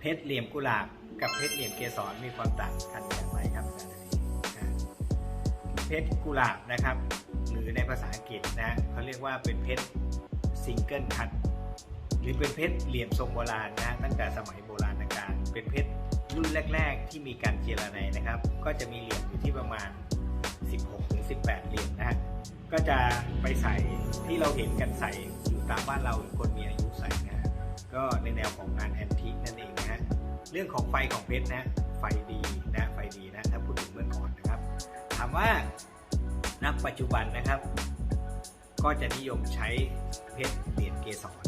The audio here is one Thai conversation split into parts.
เพชรเหลี่ยมกุหลาบกับเพชรเหลี่ยมเกสรมีความต่างกันอย่างไรครับอาจารย์เพชรกุหลาบนะครับ หรือในภาษาอังกฤษนะเขาเรียกว่าเป็นเพชรซิงเกิลคัทหรือเป็นเพชรเหลี่ยมทรงโบราณนะตั้งแต่สมัยโบราณกาลเป็นเพชรรุ่นแรก ๆ ที่มีการเจรไนนะครับ ก็จะมีเหลี่ยมอยู่ที่ประมาณ 16ถึง18 เหลี่ยมนะก็จะไปใส่ที่เราเห็นกันใส่อยู่ตามบ้านเราหรือคนมีอายุใส่ ก็ในแนวของงานแอนทิกนั่นเองนะฮะเรื่องของไฟของเพชรนะไฟดีนะไฟดีนะถ้าพูดถึงเมื่อก่อนนะครับถามว่าณปัจจุบันนะครับ ก็จะนิยมใช้เพชรเหรียญเกสร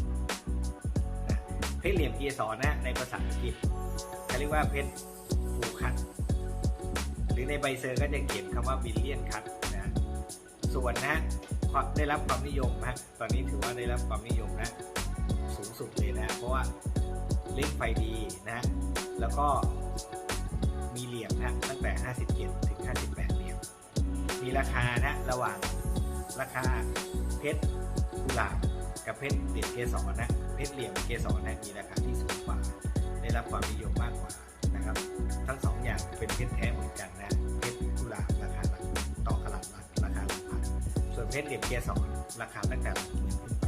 นะเพชรเหรียญเกสรนะในภาษาอังกฤษเขาเรียกว่าเพชรฟูคัตหรือในใบเซอร์ก็จะเขียนคำว่าบิลเลียนคัตนะส่วนนะได้รับความนิยมนะตอนนี้ถือว่าได้รับความนิยมนะ ล่นไฟดีนะแล้วก็มีเหลี่ยมนะตั้งแต่57ถึง 58เหลี่ยมมีราคานะระหว่างราคาเพชรกุหลาบกับเพชรเหลี่ยมเกสรนะเพชรเหลี่ยมเกสรนะมีราคาที่สูงกว่า ได้รับความนิยมมากกว่านะครับ ทั้งสองอย่างเป็นเพชรแท้เหมือนกันนะเพชรกุหลาบราคาหลักต่อกะลัดหลักราคาหลักพันส่วนเพชรเหลี่ยมเกสรราคาตั้งแต่หลักหมื่นขึ้น